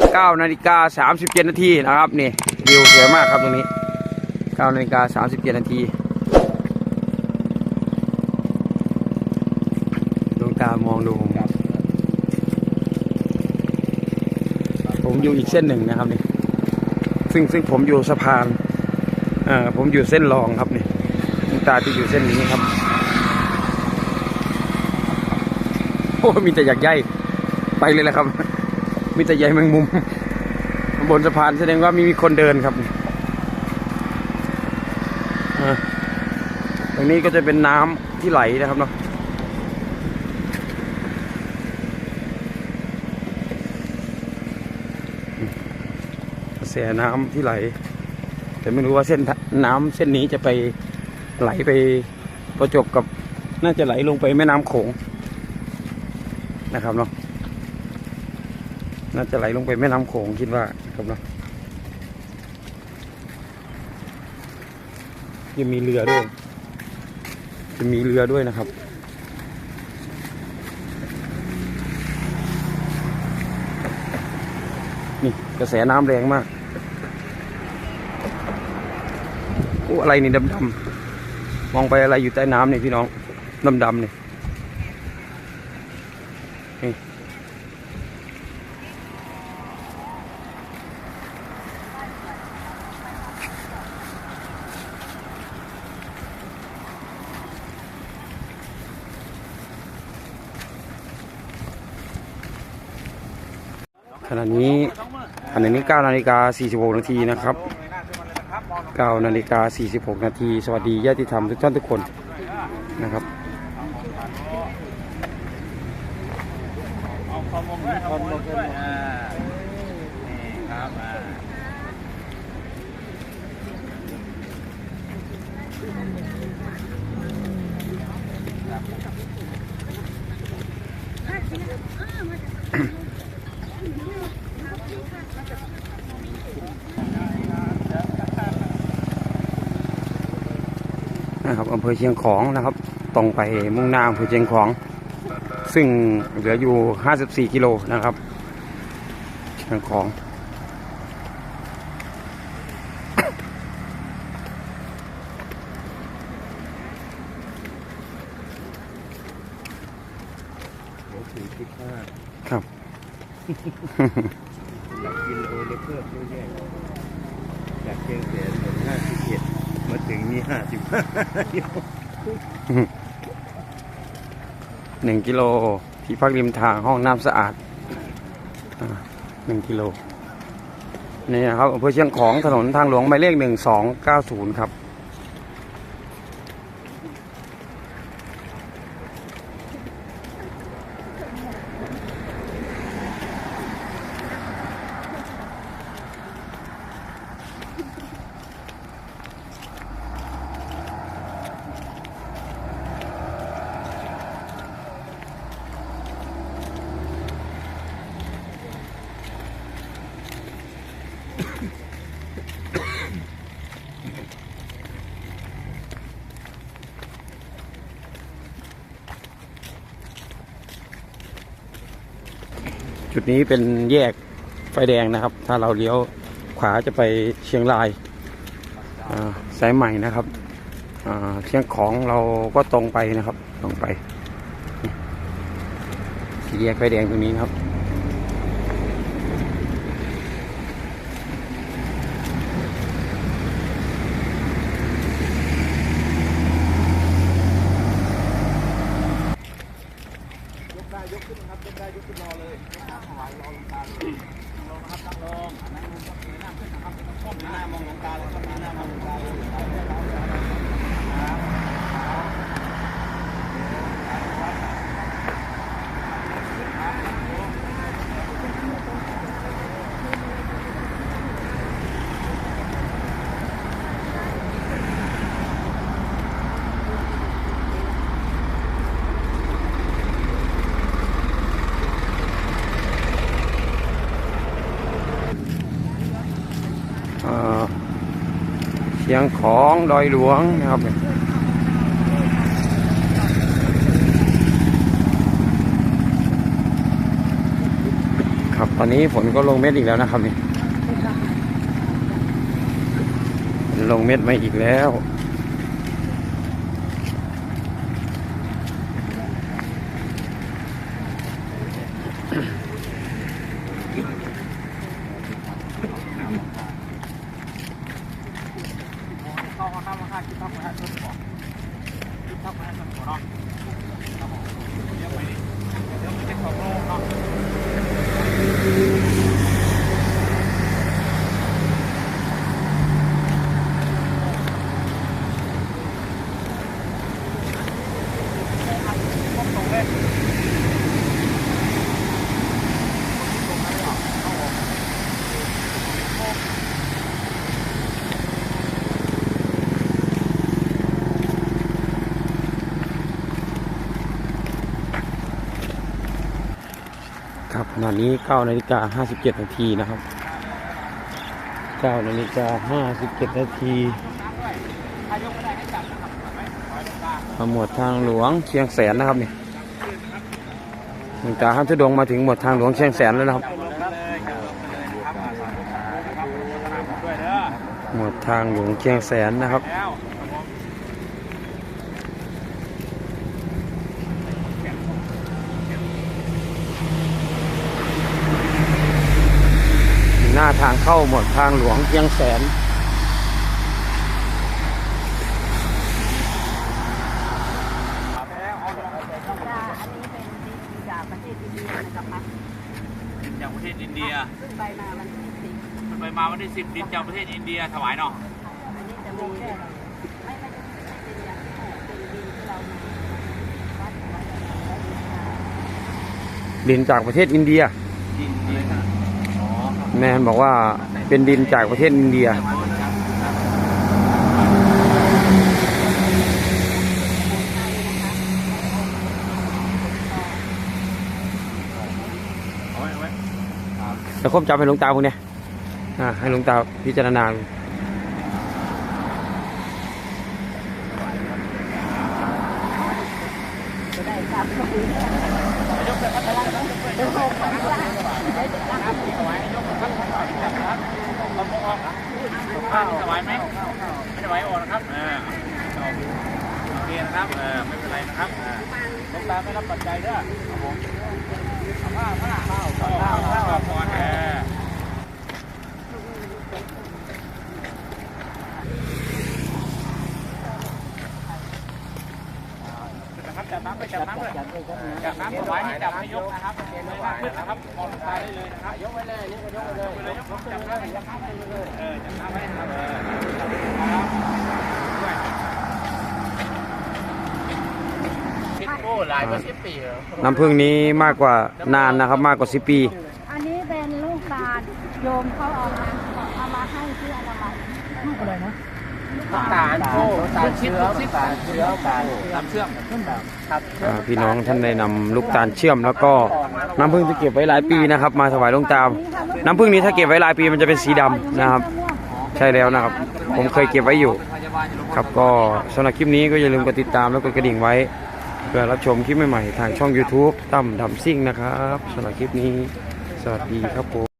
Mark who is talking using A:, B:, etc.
A: 9นาฬิกา37นาทีนะครับนี่วิวสวยมากครับตรงนี้9นาฬิกา37นาทีดวงตามองดูผมผมอยู่อีกเส้นหนึ่งนะครับนี่ซึ่งซึ่งผมอยู่สะพานอ่อผมอยู่เส้นรองครับนี่ดวงตาที่อยู่เส้นนี้ครับโอ้มีแต่อยากใยไปเลยแหละครับ มีแต่ใยแมงมุม บนสะพานแสดงว่ามีมีคนเดินครับตรงนี้ก็จะเป็นน้ำที่ไหลนะครับเนาะกระแสน้ำที่ไหล แต่ไม่รู้ว่าเส้นน้ำเส้นนี้จะไปไหลไปประจบกับน่าจะไหลลงไปแม่น้ำโขงนะครับเนาะ น่าจะไหลลงไปแม่น้ำโขงคิดว่าครับเนาะยังมีเรือด้วย จะมีเรือด้วยนะครับ นี่กระแสน้ำแรงมากโอ้อะไรนี่ดำๆมองไปอะไรอยู่ใต้น้ำนี่พี่น้องดำๆนี่ข ณะนี้ขณะนี้9นาฬิกา46นาทีนะครับ9นาฬิกา46นาทีสวัสดีญาติธรรมทุกท่านทุกคนนะครับ
B: เอาความมงด้วยคอมมงด้วยอ่านี่ครับอ่า
A: นะครับอำเภอเชียงของนะครับ ตรงไปมุ่งหน้าอำเภอเชียงของ ซึ่งเหลืออยู่ 54 กิโลนะครับเชียงของครับ
B: อยากกินโอเลเพิ่มเยอะแยะอยากเชียงแสนเหมือนห้าสิบเอ็ด มาถึงนี่ห้าสิบห้า
A: หนึ่งกิโลที่พักริมทางห้องน้ำสะอาดหนึ่งกิโลนี่นะครับอำเภอเชียงของถนนทางหลวงหมายเลขหนึ่งสองเก้าศูนย์ครับ จุดนี้เป็นแยกไฟแดงนะครับ ถ้าเราเลี้ยวขวาจะไปเชียงรายสายใหม่นะครับเชียงของเราก็ตรงไปนะครับ ตรงไปนี่สี่แยกไฟแดงตรงนี้นะครับ
B: ยกได้ยกขึ้นนะครับยกได้ยกขึ้นรอเลยยกน้ำถวายรอลงตาเลยลงนะครับนั่งลงนั่งลงครับหน้าขึ้นนะครับต้องก้มหน้ามองลงตาเลยครับหน้ามองลงตาเลย
A: อ่าเชียงของดอยหลวงนะครับครับตอนนี้ฝนก็ลงเม็ดอีกแล้วนะครับนี่ลงเม็ดมาอีกแล้ว
B: เข้ามาเข้ามาเข้าคิดเข้ามาเข้าต้นก่อนคิดเข้ามาเข้าต้นก่อนเนาะครับผมเดี๋ยวไปดิเดี๋ยวไปเช็คของโลกเนาะ
A: ครับข ณนี้9นาฬิกา57นาทีนะครับ9นาฬิกา57นาทีมาหมวดทางหลวงเชียงแสนนะครับนี่หลวงตาห้ามทุดงมาถึงหมวดทางหลวงเชียงแสนแล้วนะครับ หมวดทางหลวงเชียงแสนนะครับ
B: แล้ว
A: ห น้าทางเข้าหมวดทางหลวงเชียงแสน
B: แล้วเอา
C: จ้าอันนี้เป็นดีจากประเทศอินเดียนะคะ
B: ดินจากประเทศอินเดีย
C: ขึ้นไปมาวันที่สิบ
B: มันไปมาวันที่สิบดินจากประเทศอินเดียถวายเนาะ
C: อันนี้จะมีไม่ไม่ไม่เป็นอย่างที่เป็นดินที่เรามาวัดไว้แล้วมีการ
A: ดินจากประเทศอินเดีย
B: ดินอะไรนะอ๋อครับ
A: แมนบอกว่าเป็นดินจากประเทศอินเดีย
B: เอาไว้เอาไว้
A: แล้วคมจับให้หลวงตาพวกเนี้ยให้หลวงตาพิจารณาดู
C: จะได้ทราบ ข้า
B: วถวายไหมไม่ถวายออกนะครับเออโอเคนะครับเออไม่เป็นไรนะครับเออหลงตาไม่รับปัจจัยเด้อครับผมผ้าผ้าข้าวข้าวข้าวข้าวก่อนเออจับน้ำไปจับน้ำเลยจับน้ำถวายให้จับให้ยกนะครับเงยหน้าขึ้นนะครับมองลงไปได้เลยนะครับยกไว้เลยนี่ก็ยกไปเลยยกไปเลยยกจับน้ำจับน้ำไปเลยเออจับน้ำไว้นะครับเออครับด้วย
D: คิดโอ้หลายกว่าสิบปีแล้ว
A: น้ำพึ่งนี้มากกว่านานนะครับมากกว่าสิปี
C: อันนี้เป็นลูกตาลโยมเขาเอามาเอามาให้ที่อนามัย ลูกอะไรนะ
D: น้ำตาลโอ้น้ำตาลเชื้อน้ำตาเชื้อน้ำตาล
B: น้ำเชื่อม
A: อ่าพี่น้องท่านได้นำลูกตาลเชื่อมแล้วก็น้ำพึ่งที่เก็บไว้หลายปีนะครับ มาถวายหลวงตาน้ำพึ่งนี้ถ้าเก็บไว้หลายปีมันจะเป็นสีดำนะครับ ใช่แล้วนะครับ ผมเคยเก็บไว้อยู่ ครับก็สำหรับคลิปนี้ก็อย่าลืมกดติดตามแล้วกดกระดิ่งไว้ เพื่อรับชมคลิปใหม่ๆ ทางช่อง YouTube ตั้มดำซิ่งนะครับสำหรับคลิปนี้ สวัสดีครับผม